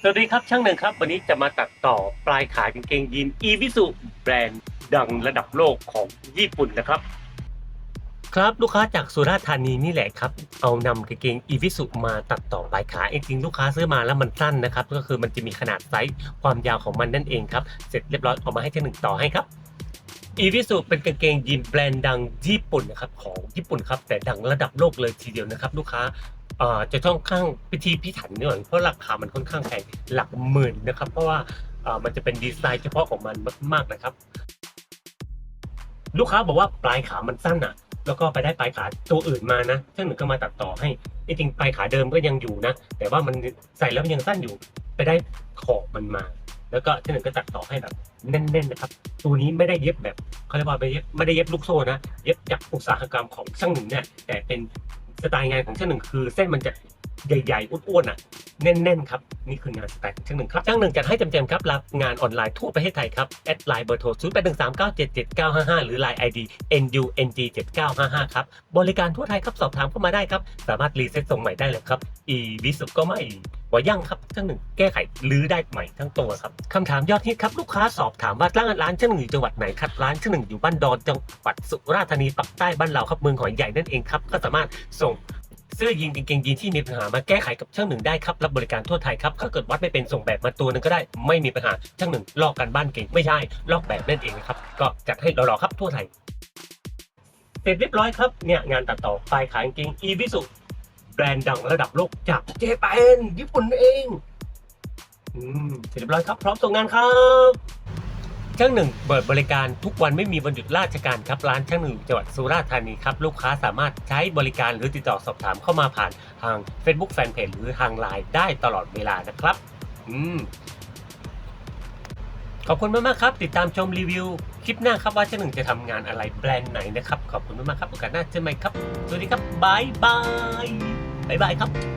สวัสดีครับช่างหนึ่งครับ วันนี้จะมาตัดต่อปลายขากางเกงยีนอีวิสุแบรนด์ดังระดับโลกของญี่ปุ่นนะครับ ครับลูกค้าจากสุราษฎร์ธานีนี่แหละครับ เอานำกางเกงอีวิสุมาตัดต่อปลายขาจริงๆลูกค้าซื้อมาแล้วมันสั้นนะครับ ก็คือมันจะมีขนาดไซส์ความยาวของมันนั่นเองครับเสร็จเรียบร้อยเอามาให้ช่างหนึ่งต่อให้ครับอีวิสุเป็นกางเกงยีนแบรนด์ดังญี่ปุ่นนะครับของญี่ปุ่นครับแต่ดังระดับโลกเลยทีเดียวนะครับ ลูกค้า จะต้องข้างพิธีพิถันหน่อยเพราะราคามันค่อนข้างแพงหลักหมื่นนะครับ เพราะว่าเอ่อมันจะเป็นดีไซน์เฉพาะของมันมากๆนะครับ ลูกค้าบอกว่าปลายขามันสั้นอะ แล้วก็ไปได้ปลายขาตัวอื่นมานะซึ่งหนึ่งก็มาตัดต่อให้จริงปลายขาเดิมก็ยังอยู่นะ แต่ว่ามันใส่แล้วมันยังสั้นอยู่ ไปได้ขอบมันมา แล้วก็ที่หนึ่งก็ตัดต่อให้แบบแน่นๆนะครับ ตัวนี้ไม่ได้เย็บแบบเขาเรียกว่าไม่เย็บไม่ได้เย็บลูกโซ่นะ เย็บจากอุตสาหกรรมของช่างหนึ่งเนี่ยแต่เป็น สไตล์งานของช่างหนึ่งคือเส้นมันจะ ใหญ่ๆ อ้วนๆอะแน่นๆ ครับ นี่คืองานสไตล์ของช่างหนึ่งครับช่างหนึ่งจัดให้จำๆครับ รับงานออนไลน์ทั่วประเทศไทยครับ แอดไลน์เบอร์โทร 0 8 1 3 9 7 7 9 5 5 หรือ Line ID NUNG 7955 ครับ บริการทั่วไทยครับ สอบถามเข้ามาได้ครับ สามารถรีเซ็ตส่งใหม่ได้เลยครับอีวิสุก็ไม่ว่ายั่งครับช่างหนึ่งแก้ไขรื้อได้ใหม่ทั้งตัวครับคำถามยอดฮิตครับลูกค้าสอบถามว่าร้านร้านช่างหนึ่งอยู่จังหวัดไหนครับร้านช่างหนึ่งอยู่บ้านดอนจังหวัดสุราษฎร์ธานีปักใต้บ้านเราครับเมืองหอยใหญ่นั่นเองครับก็สามารถส่ง เสื้อยีนกางเกงยีนที่มีปัญหามาแก้ไขกับช่างหนึ่งได้ครับรับบริการทั่วไทยครับถ้าเกิดวัดไม่เป็นส่งแบบมาตัวหนึงก็ได้ไม่มีปัญหาช่างหนึ่งลอกกันบ้านเก่งไม่ใช่ลอกแบบนั่นเองครับก็จัดให้รอๆครับทั่วไทยเสร็จเรียบร้อยครับเนี่ยงานตัดต่อปลายขากางเกงอีวิสุแบรนด์ดังระดับโลกจากเจแปนญี่ปุ่นเองอืมเสร็จเรียบร้อยครับ พร้อมส่งงานครับ ช่างหนึ่งเปิดบริการทุกวันไม่มีวันหยุดราชการครับร้านช่างหนึ่งจังหวัดสุราษฎร์ธานีครับลูกค้าสามารถใช้บริการหรือติดต่อสอบถามเข้ามาผ่านทาง Facebook Fanpage หรือทาง Line ได้ตลอดเวลานะครับ อืมขอบคุณมากๆครับ ติดตามชมรีวิวคลิปหน้าครับว่าเจ้าหนึ่งจะทำงานอะไรแบรนด์ไหนนะครับ ขอบคุณมากๆครับโอกาสหน้าเจอกันใหม่ครับ สวัสดีครับบายบายบายบายครับ